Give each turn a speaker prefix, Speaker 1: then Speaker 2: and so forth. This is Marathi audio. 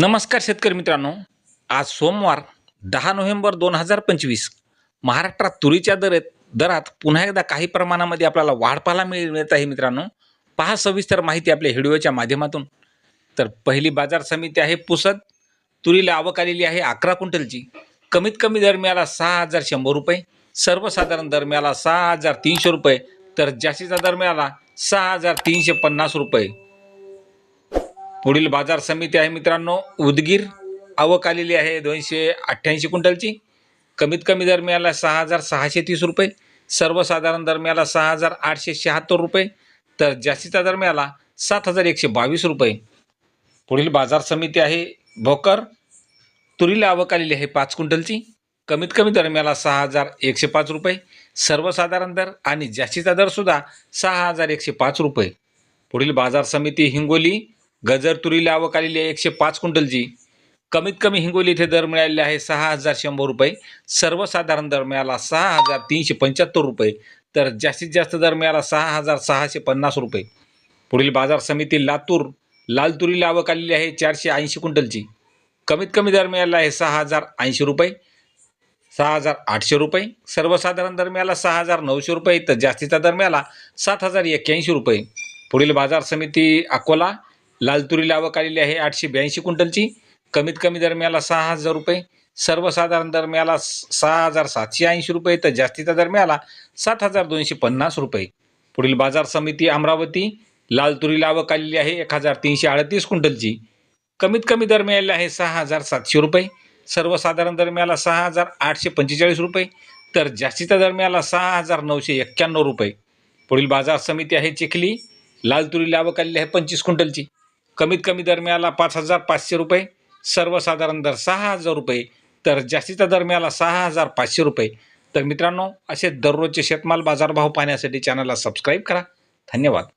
Speaker 1: नमस्कार शेतकरी मित्रांनो. आज सोमवार दहा नोव्हेंबर दोन हजार पंचवीस. महाराष्ट्रात तुरीच्या दरेत दरात पुन्हा एकदा काही प्रमाणामध्ये आपल्याला वाढ पाहायला मिळ मिळत आहे मित्रांनो. पहा सविस्तर माहिती आपल्या व्हिडिओच्या माध्यमातून. तर पहिली बाजार समिती आहे पुसद. तुरीला आवक आलेली आहे अकरा क्विंटलची. कमीत कमी दर मिळाला सहा हजार शंभर रुपये. सर्वसाधारण दर मिळाला सहा हजार तीनशे रुपये. तर जास्तीचा दर मिळाला सहा हजार तीनशे पन्नास रुपये. पुढील बाजार समिती आहे मित्रांनो. उदगीर आवक आलेली आहे दोनशे अठ्ठ्याऐंशी क्विंटलची. कमीत कमी दरम्याला सहा हजार सहाशे तीस रुपये. सर्वसाधारण दरम्याला सहा हजार आठशे शहात्तर रुपये. तर जास्तीचा दरम्याला सात हजार एकशे बावीस रुपये. पुढील बाजार समिती आहे भोकर. तुरीला आवक आलेली आहे पाच क्विंटलची. कमीत कमी दरम्याला सहा हजार एकशे पाच रुपये. सर्वसाधारण दर आणि जास्तीचा दरसुद्धा सहा हजार एकशे पाच रुपये. पुढील बाजार समिती हिंगोली. गजर तुरीला आवक आलेली आहे एकशे पाच क्विंटलची. कमीत कमी हिंगोली इथे दर मिळालेले आहे सहा हजार शंभर रुपये. सर्वसाधारण दर मिळाला सहा हजार तीनशे पंच्याहत्तर रुपये. तर जास्तीत जास्त दर मिळाला सहा हजार सहाशे पन्नास रुपये. पुढील बाजार समिती लातूर लाल तुरीला आवक आलेली आहे चारशे ऐंशी क्विंटलची. कमीत कमी दर मिळाला आहे सहा हजार ऐंशी रुपये. सहा हजार आठशे रुपये. सर्वसाधारण दर मिळाला सहा हजार नऊशे रुपये. तर जास्तीचा दर मिळाला सात हजार एक्क्याऐंशी रुपये. पुढील बाजार समिती अकोला लालतुरीला आवक आलेली आहे आठशे ब्याऐंशी क्विंटलची. कमीत कमी दरम्याला सहा हजार रुपये. सर्वसाधारण दरम्याला स- सहा हजार सातशे ऐंशी रुपये तर जास्तीचा दरम्याला सात हजार दोनशे पन्नास रुपये. पुढील बाजार समिती अमरावती लाल तुरीला आवक आलेली आहे एक हजार तीनशे अडतीस क्विंटलची. कमीत कमी दर आहे सहा हजार सातशे रुपये. सर्वसाधारण दरम्याला सहा हजार आठशे पंचेचाळीस रुपये. तर जास्तीचा दरम्याला सहा हजार नऊशे एक्क्याण्णव रुपये. पुढील बाजार समिती आहे चिखली लाल तुरीला आवक आलेली आहे पंचवीस क्विंटलची. कमीत कमी दर मिळाला पाच हजार पाचशे रुपये सर्वसाधारण दर सहा हजार रुपये तर जास्तीचा दर मिळाला सहा हजार पाचशे रुपये. तर मित्रांनो असे दररोजचे शेतमाल बाजारभाव पाहण्यासाठी चॅनलला सबस्क्राईब करा. धन्यवाद.